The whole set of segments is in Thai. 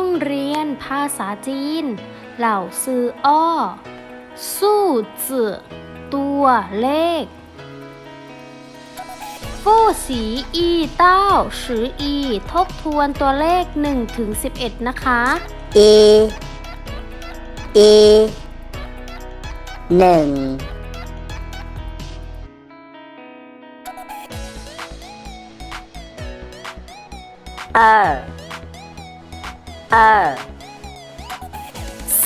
องเรียนภาษาจีน เหล่าซืออ้อ สู้จือตัวเลขฟู่สีอีเต้าสืออี ทบทวนตัวเลข1ถึง11 นะคะ เอ เอหนึ่ง二二，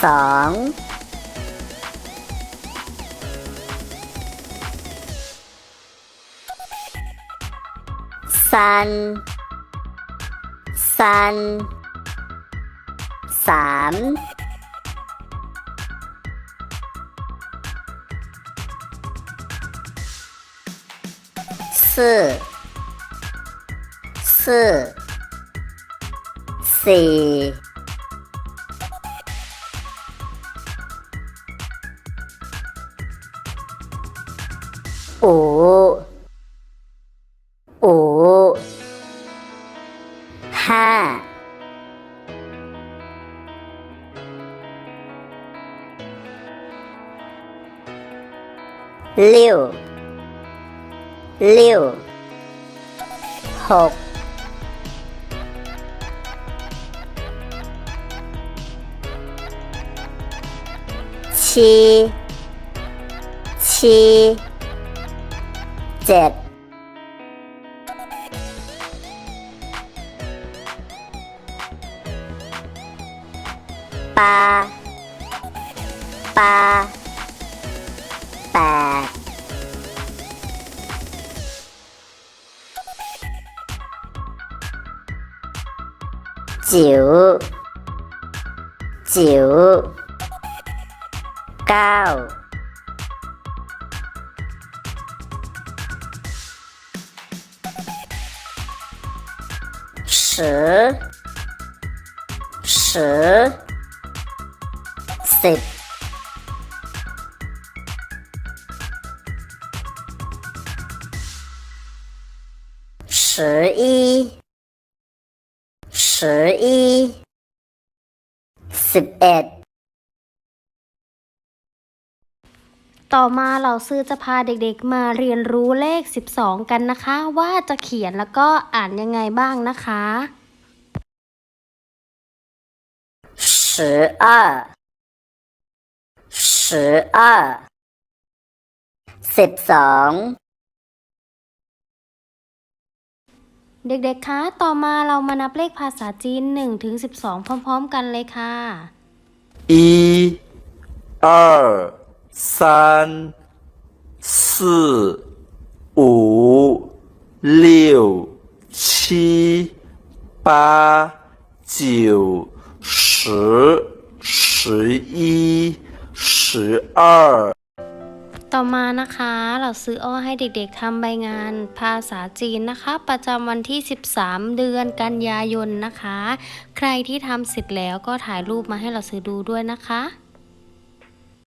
สอง三，三。สามสี่สี่สี่ ổ ổ ha? Liều. Liều. Hộp. Chi. Chi. เจ็ดแปดแปดแปด จิ๋วจิ๋วเก้า 十、十、十。十一，十一，十一。 ต่อมาเราซื้อจะพาเด็กๆมาเรียนรู้เลข 12 กันนะคะ ว่าจะเขียนแล้วก็อ่านยังไงบ้างนะคะ สิบ二สิบ二สิบสอง เด็กๆ คะ ต่อมาเรามานับเลขภาษาจีน1ถึง12 พร้อมๆ กันเลยค่ะ 一、二、 三、四、五、六、七、八、九、十、十一、十二。 ต่อมานะคะ เราซื้ออ้อให้เด็กๆทำใบงานภาษาจีนนะคะ ประจำวันที่ 13 เดือนกันยายนนะคะ ใครที่ทำเสร็จแล้วก็ถ่ายรูปมาให้เราซื้อดูด้วยนะคะ